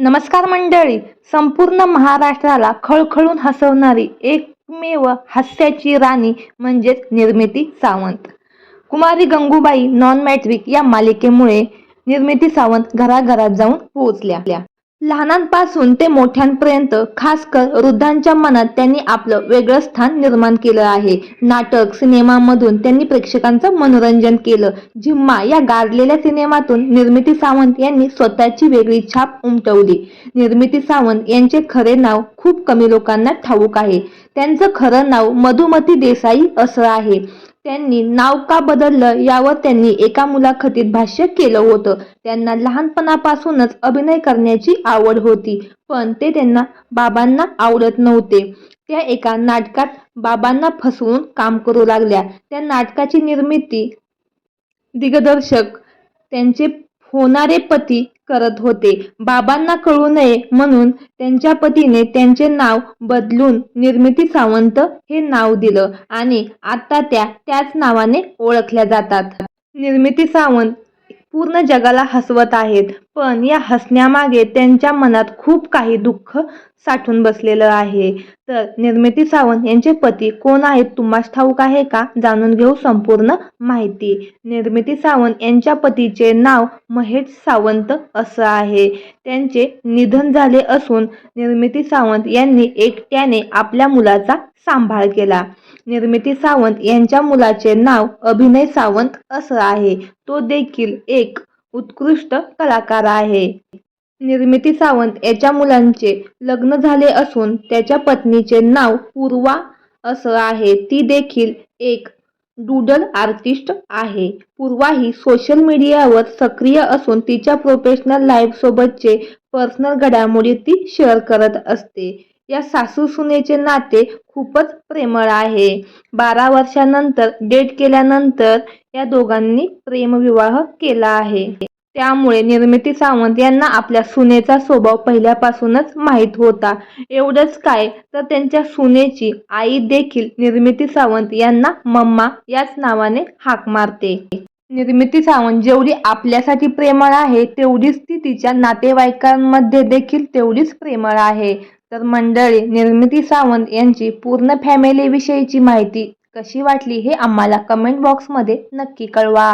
नमस्कार मंडळी. संपूर्ण महाराष्ट्राला खळखळून हसवणारी एकमेव हास्याची राणी म्हणजेच निर्मिती सावंत. कुमारी गंगूबाई नॉन मॅट्रिक या मालिकेमुळे निर्मिती सावंत घराघरात जाऊन पोहोचल्या. लहानांपासून ते मोठ्यांपर्यंत खासकर वृद्धांच्या मनात त्यांनी आपलं वेगळं स्थान निर्माण केलं आहे. नाटक सिनेमामधून त्यांनी प्रेक्षकांचं मनोरंजन केलं. झिम्मा या गाजलेल्या सिनेमातून निर्मिती सावंत यांनी स्वतःची वेगळी छाप उमटवली. निर्मिती सावंत यांचे खरे नाव खूप कमी लोकांना ठाऊक आहे. त्यांचं खरं नाव मधुमती देसाई असं आहे. त्यांनी नाव का बदललं यावर त्यांनी एका मुलाखतीत भाष्य केलं होतं. त्यांना लहानपणापासूनच अभिनय करण्याची आवड होती पण ते त्यांना बाबांना आवडत नव्हते. त्या एका नाटकात बाबांना फसवून काम करू लागल्या. त्या नाटकाची निर्मिती दिग्दर्शक त्यांचे होणारे पती करत होते. बाबांना कळू नये म्हणून त्यांच्या पतीने त्यांचे नाव बदलून निर्मिती सावंत हे नाव दिलं आणि आता त्या त्याच नावाने ओळखल्या जातात. निर्मिती सावंत पूर्ण जगाला हसवत आहेत. पण या हसण्यामागे त्यांच्या मनात खूप काही दुःख साठून बसलेलं आहे. तर निर्मिती सावंत यांचे पती कोण आहेत तुम्हाला ठाऊक आहे का? जाणून घेऊ संपूर्ण माहिती. निर्मिती सावंत यांच्या पतीचे नाव महेश सावंत असं आहे. त्यांचे निधन झाले असून निर्मिती सावंत यांनी एकट्याने आपल्या मुलाचा सांभाळ केला. निर्मिती सावंत यांच्या मुलाचे नाव अभिनय सावंत असं आहे. तो देखील एक उत्कृष्ट कलाकार आहे. निर्मिती सावंत याच्या मुलांचे लग्न झाले असून त्याच्या पत्नीचे नाव पूर्वा असं आहे. ती देखील एक डूडल आर्टिस्ट आहे. पूर्वा ही सोशल मीडियावर सक्रिय असून तिच्या प्रोफेशनल लाईफसोबतचे पर्सनल घडामोडी ती शेअर करत असते. या सासू सुनेचे नाते खूपच प्रेमळ आहे. बारा वर्षानंतर डेट केल्यानंतर या दोघांनी प्रेमविवाह केला आहे. त्यामुळे निर्मिती सावंत यांना आपल्या सुनेचा स्वभाव पहिल्यापासूनच माहीत होता. एवढंच काय तर त्यांच्या सुनेची आई देखील निर्मिती सावंत यांना मम्मा याच नावाने हाक मारते. निर्मिती सावंत जेवढी आपल्यासाठी प्रेमळ आहे तेवढीच ती तिच्या नातेवाईकांमध्ये देखील तेवढीच प्रेमळ आहे. तर मंडळी निर्मिती सावंत यांची पूर्ण फॅमिलीविषयीची माहिती कशी वाटली हे आम्हाला कमेंट बॉक्समध्ये नक्की कळवा.